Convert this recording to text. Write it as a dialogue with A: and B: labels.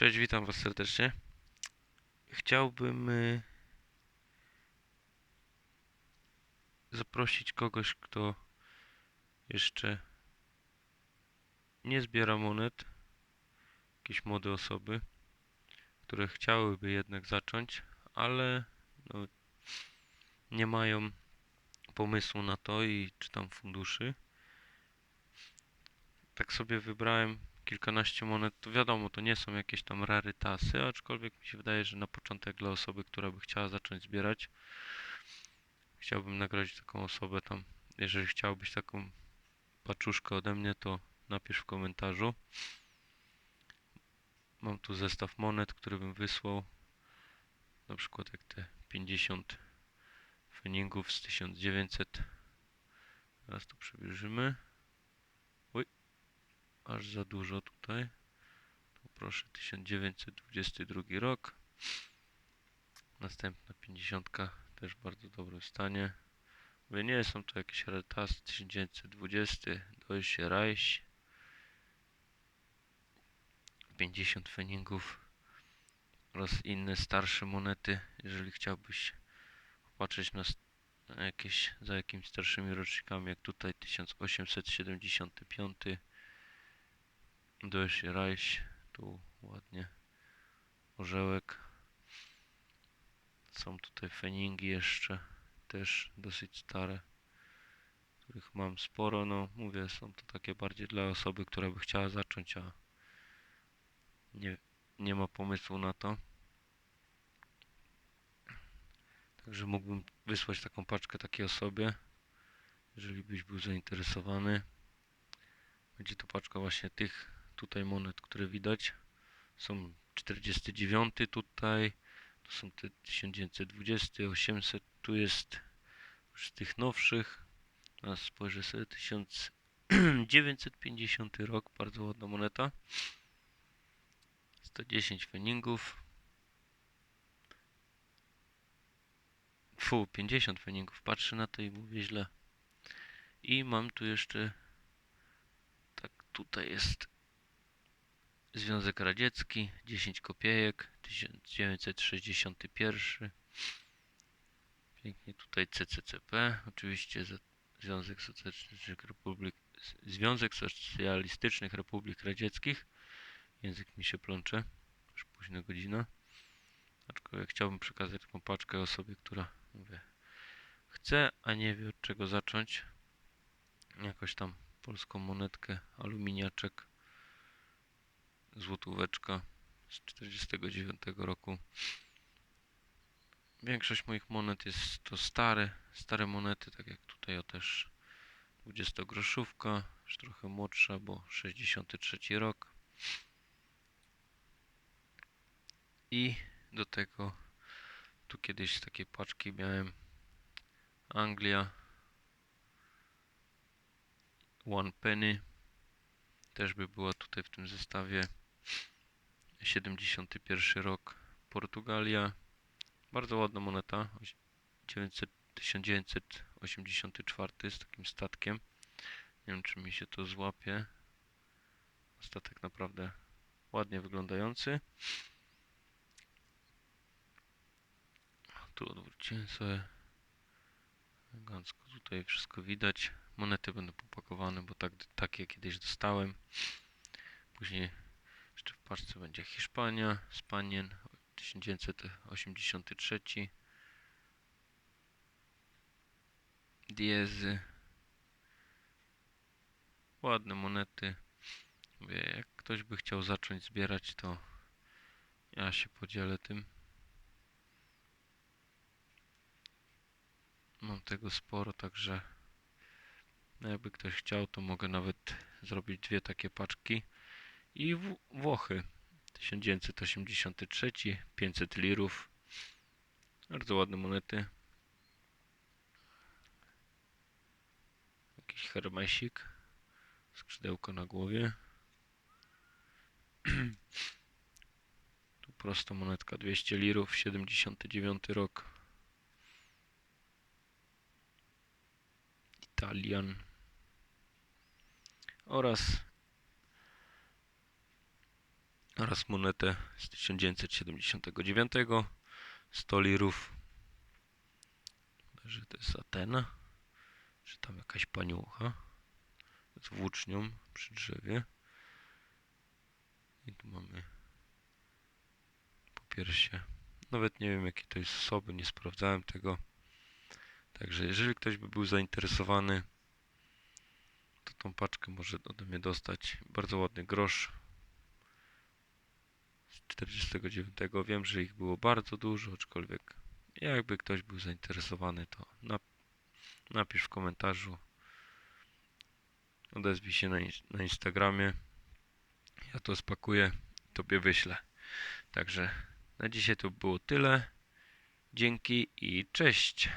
A: Cześć, witam Was serdecznie. Chciałbym y, zaprosić kogoś, kto jeszcze nie zbiera monet, jakieś młode osoby, które chciałyby jednak zacząć, ale no, nie mają pomysłu na to i czy tam funduszy. Tak sobie wybrałem kilkanaście monet, to wiadomo, to nie są jakieś tam rarytasy, aczkolwiek mi się wydaje, że na początek dla osoby, która by chciała zacząć zbierać, chciałbym nagrodzić taką osobę tam. Jeżeli chciałbyś taką paczuszkę ode mnie, to napisz w komentarzu. Mam tu zestaw monet, który bym wysłał. Na przykład jak te 50 feningów z 1900. Teraz to przybliżymy aż za dużo tutaj. Tu proszę 1922 rok. Następna 50 też w bardzo dobrym stanie. Mówię, nie są to jakieś rarytasy 1920 Deutsche Reich 50 feningów oraz inne starsze monety, jeżeli chciałbyś popatrzeć na jakieś za jakimiś starszymi rocznikami, jak tutaj 1875 Dość rajś, tu ładnie orzełek. Są tutaj feningi jeszcze, też dosyć stare, których mam sporo. No mówię, są to takie bardziej dla osoby, która by chciała zacząć, a nie, nie ma pomysłu na to. Także mógłbym wysłać taką paczkę takiej osobie, jeżeli byś był zainteresowany. Będzie to paczka właśnie tych tutaj monet, które widać. Są 49 tutaj, to są te 1920, 800, tu jest już z tych nowszych. Teraz spojrzę sobie 1950 rok, bardzo ładna moneta. 110 feningów. Fu, 50 feningów. Patrzę na to i mówię źle. I mam tu jeszcze tak, tutaj jest Związek Radziecki, 10 kopiejek, 1961. Pięknie tutaj CCCP, oczywiście Związek Socjalistycznych Republik, Związek Socjalistycznych Republik Radzieckich. Język mi się plącze, już późna godzina. Aczkolwiek chciałbym przekazać taką paczkę osobie, która mówię, chce, a nie wie od czego zacząć. Jakoś tam polską monetkę, aluminiaczek złotóweczka z 49 roku. Większość moich monet jest to stare, stare monety, tak jak tutaj o też 20 groszówka, już trochę młodsza, bo 63 rok. I do tego tu kiedyś takie paczki miałem Anglia One Penny też by była tutaj w tym zestawie 71 rok Portugalia. Bardzo ładna moneta. 900, 1984 z takim statkiem. Nie wiem, czy mi się to złapie. Statek naprawdę ładnie wyglądający. Tu odwróciłem sobie elegancko. Tutaj wszystko widać. Monety będą popakowane, bo tak, takie kiedyś dostałem. Później jeszcze w paczce będzie Hiszpania, Spanien 1983. Diezy. Ładne monety. Mówię, jak ktoś by chciał zacząć zbierać, to ja się podzielę tym. Mam tego sporo, także no jakby ktoś chciał, to mogę nawet zrobić dwie takie paczki. I Włochy 1983, 500 lirów. Bardzo ładne monety. Jakiś hermesik. Skrzydełko na głowie. tu prosto monetka 200 lirów, 79 rok. Italian. Oraz oraz monetę z 1979 100 lirów. Że to jest Atena, czy tam jakaś paniucha z włócznią przy drzewie. I tu mamy po piersie. Nawet nie wiem jakie to jest osoby, nie sprawdzałem tego. Także jeżeli ktoś by był zainteresowany, to tą paczkę może ode mnie dostać. Bardzo ładny grosz. Z 49. Wiem, że ich było bardzo dużo, aczkolwiek jakby ktoś był zainteresowany, to nap napisz w komentarzu. Odezwij się na, ins- na Instagramie. Ja to spakuję tobie wyślę. Także na dzisiaj to było tyle. Dzięki i cześć.